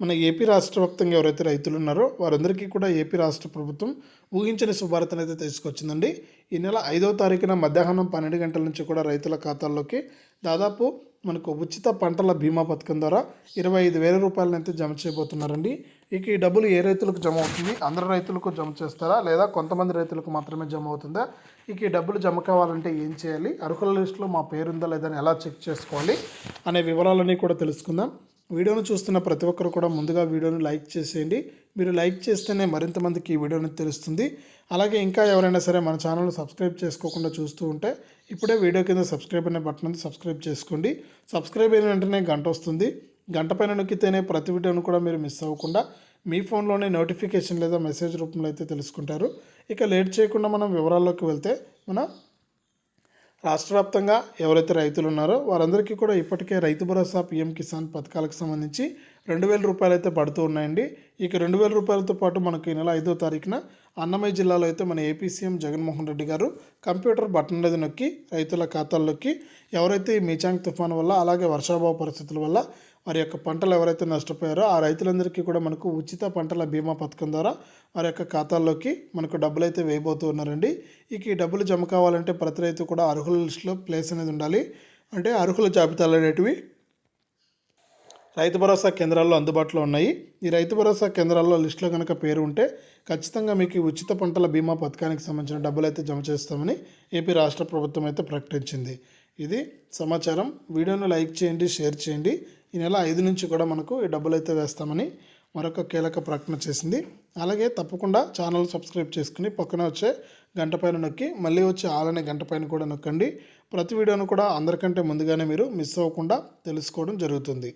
మన ఏపీ రాష్ట్ర వ్యాప్తంగా ఎవరైతే రైతులు ఉన్నారో వారందరికీ కూడా ఏపీ రాష్ట్ర ప్రభుత్వం ఊహించని శుభారతను అయితే తీసుకొచ్చిందండి. ఈ నెల ఐదవ తారీఖున మధ్యాహ్నం పన్నెండు గంటల నుంచి కూడా రైతుల ఖాతాల్లోకి దాదాపు మనకు ఉచిత పంటల బీమా పథకం ద్వారా ఇరవై ఐదు వేల రూపాయలను అయితే జమ చేయబోతున్నారండి. ఇక ఈ డబ్బులు ఏ రైతులకు జమ అవుతుంది? అందరు రైతులకు జమ చేస్తారా? లేదా కొంతమంది రైతులకు మాత్రమే జమ అవుతుందా? ఇక ఈ డబ్బులు జమ కావాలంటే ఏం చేయాలి? అర్హుల లిస్టులో మా పేరుందా లేదా అని ఎలా చెక్ చేసుకోవాలి? అనే వివరాలన్నీ కూడా తెలుసుకుందాం. వీడియోను చూస్తున్న ప్రతి ఒక్కరు కూడా ముందుగా వీడియోను లైక్ చేసేయండి. మీరు లైక్ చేస్తేనే మరింత మందికి ఈ వీడియోని తెలుస్తుంది. అలాగే ఇంకా ఎవరైనా సరే మన ఛానల్ సబ్స్క్రైబ్ చేసుకోకుండా చూస్తూ ఉంటే ఇప్పుడే వీడియో కింద సబ్స్క్రైబ్ అనే బటన్ సబ్స్క్రైబ్ చేసుకోండి. సబ్స్క్రైబ్ అయిన వెంటనే గంట వస్తుంది. గంట పైన నొక్కితేనే ప్రతి వీడియోను కూడా మీరు మిస్ అవ్వకుండా మీ ఫోన్లోనే నోటిఫికేషన్ లేదా మెసేజ్ రూపంలో అయితే తెలుసుకుంటారు. ఇక లేట్ చేయకుండా మనం వివరాల్లోకి వెళ్తే మన రాష్ట్ర వ్యాప్తంగా ఎవరైతే రైతులు ఉన్నారో వారందరికీ కూడా ఇప్పటికే రైతు భరోసా పీఎం కిసాన్ పథకాలకు సంబంధించి రెండు వేల రూపాయలు అయితే పడుతూ ఉన్నాయండి. ఇక రెండు వేల రూపాయలతో పాటు మనకు ఈ నెల ఐదో తారీఖున అన్నమయ్య జిల్లాలో అయితే మన ఏపీ సీఎం జగన్మోహన్ రెడ్డి గారు కంప్యూటర్ బటన్ అనేది నొక్కి రైతుల ఖాతాల్లోకి ఎవరైతే ఈ మీచాంగ్ తుఫాన్ వల్ల అలాగే వర్షాభావ పరిస్థితుల వల్ల వారి యొక్క పంటలు ఎవరైతే నష్టపోయారో ఆ రైతులందరికీ కూడా మనకు ఉచిత పంటల బీమా పథకం ద్వారా వారి యొక్క ఖాతాల్లోకి మనకు డబ్బులు అయితే వేయబోతూ ఉన్నారండి. ఇక ఈ డబ్బులు జమ కావాలంటే ప్రతి రైతు కూడా అర్హుల లిస్టులో ప్లేస్ అనేది ఉండాలి. అంటే అర్హుల జాబితాలు అనేటివి రైతు భరోసా కేంద్రాల్లో అందుబాటులో ఉన్నాయి. ఈ రైతు భరోసా కేంద్రాల్లో లిస్టులో కనుక పేరు ఉంటే ఖచ్చితంగా మీకు ఉచిత పంటల బీమా పథకానికి సంబంధించిన డబ్బులు అయితే జమ చేస్తామని ఏపీ రాష్ట్ర ప్రభుత్వం అయితే ప్రకటించింది. ఇది సమాచారం. వీడియోను లైక్ చేయండి షేర్ చేయండి. ఈ నెల ఐదు నుంచి కూడా మనకు ఈ డబ్బులు అయితే వేస్తామని మరొక కీలక ప్రకటన చేసింది. అలాగే తప్పకుండా ఛానల్ సబ్స్క్రైబ్ చేసుకుని పక్కన వచ్చే గంట పైన నొక్కి మళ్ళీ వచ్చే ఆలనే గంట పైన కూడా నొక్కండి. ప్రతి వీడియోను కూడా అందరికంటే ముందుగానే మీరు మిస్ అవ్వకుండా తెలుసుకోవడం జరుగుతుంది.